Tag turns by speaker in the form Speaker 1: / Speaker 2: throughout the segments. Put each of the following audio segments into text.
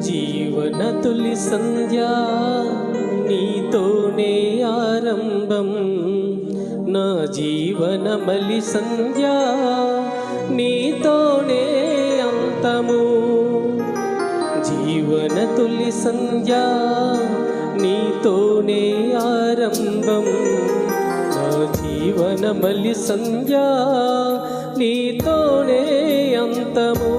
Speaker 1: జీవన తొలి సంధ్యా నీతోనే ఆరంభం. నా జీవన మలి సంధ్యా నీతోనే అంతము. జీవన తొలి సంధ్యా నీతోనే ఆరంభం. నా జీవన మలి సంధ్యా నీతోనే అంతము.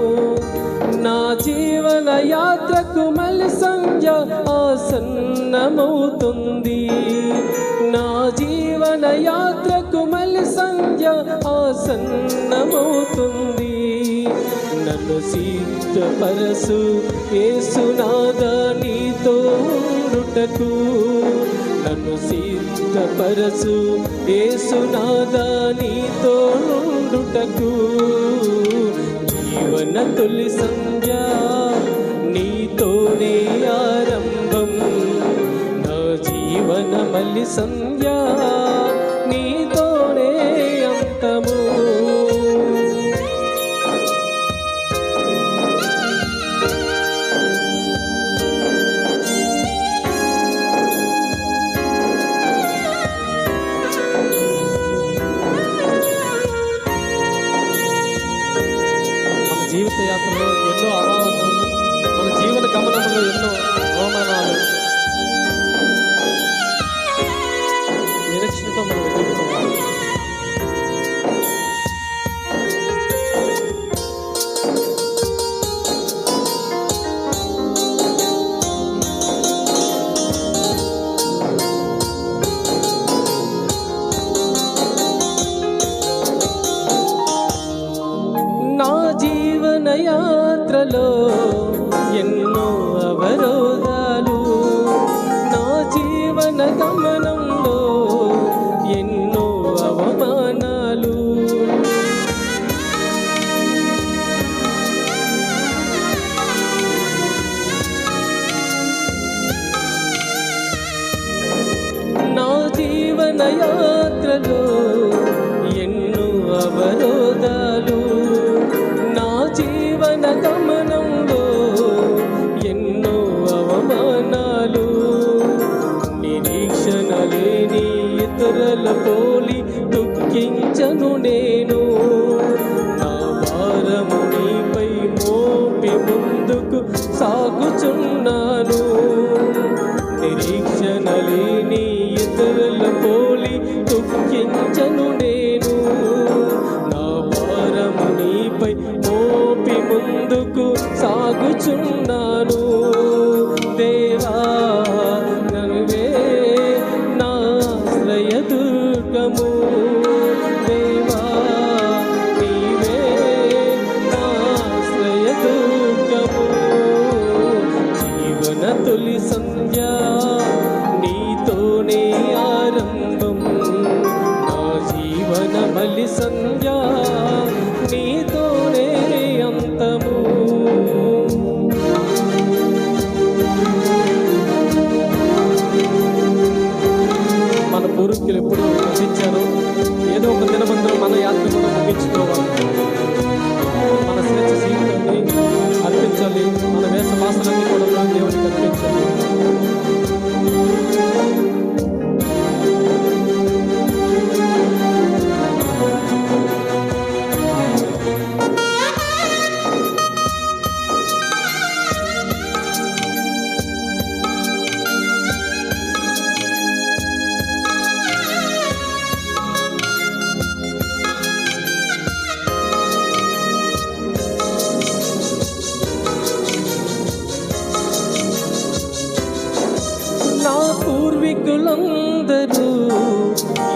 Speaker 1: యాత్రకు మలి సంధ్య ఆసన్నమవుతుంది. నా జీవన యాత్రకు మలి సంధ్య ఆసన్నమవుతుంది. నన్ను సిద్ధపరసు ఏసునాద నీతో రుటకు. నన్ను సిద్ధపరసు ఏసునాద నీతో ఉండుటకు జీవన తొలి సంధ్య నీతోనే ఆరంభం నా జీవన యాత్రలో ఎన్నో అవరోధాలు. నా జీవన గమనంలో ఎన్నో అవమానాలు. నా జీవన యాత్రలో ఇతరుల పోలి దుఃఖించను నేను. నా భారము నీపై మోపి ముందుకు సాగుచున్నాను. నిరీక్షణ లేని తొలి సంధ్యా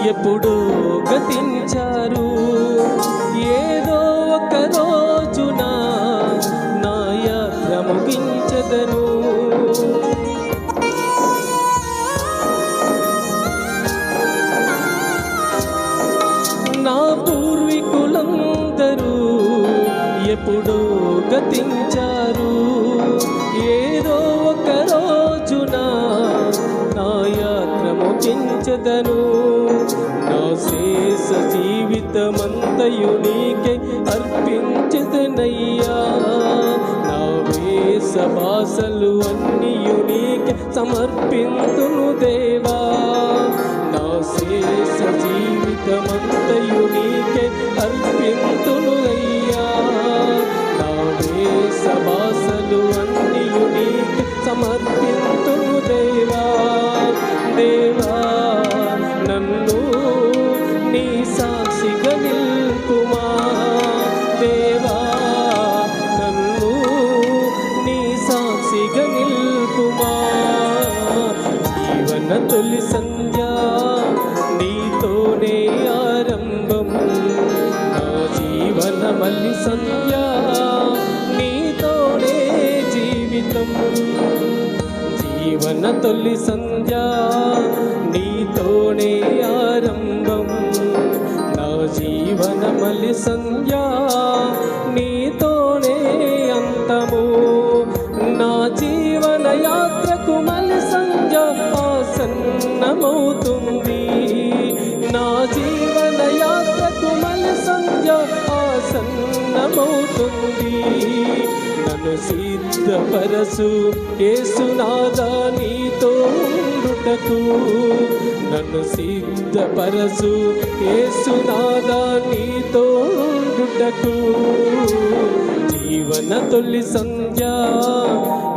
Speaker 1: ఎప్పుడో గతించారు. ఏదో ఒక రోజున నా యాత్ర ముగించదను. నా పూర్వీకులందరూ ఎప్పుడో గతించారు. ఏదో ఒక రోజున నా యాత్ర ముగించదను. నా శేష జీవితమంతయు నీకే అర్పించదనయ్యా. నా వేష భాషలు అన్నియు నీకే సమర్పింతును దేవా. నా శేష జీవితమంతయు నీకే అర్పింతును అయ్యా. సంధ్య నీతోనే జీవితం జీవన తొలి సంధ్య నీతోనే ఆరంభం నా జీవన మలి సంధ్య నీతోనే అంతము. నా జీవన యాత్రకు మలి సంధ్య ఆసన్నమవుతుంది. సిద్ధమవుతుంది నన్ను సిద్ధపరసు ఏసునాదా నీతో ఉండుటకు. నన్ను సిద్ధపరసు ఏసునాదా నీతో ఉండుటకు. జీవన తొలి సంధ్య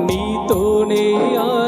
Speaker 1: నీతోనే ఆ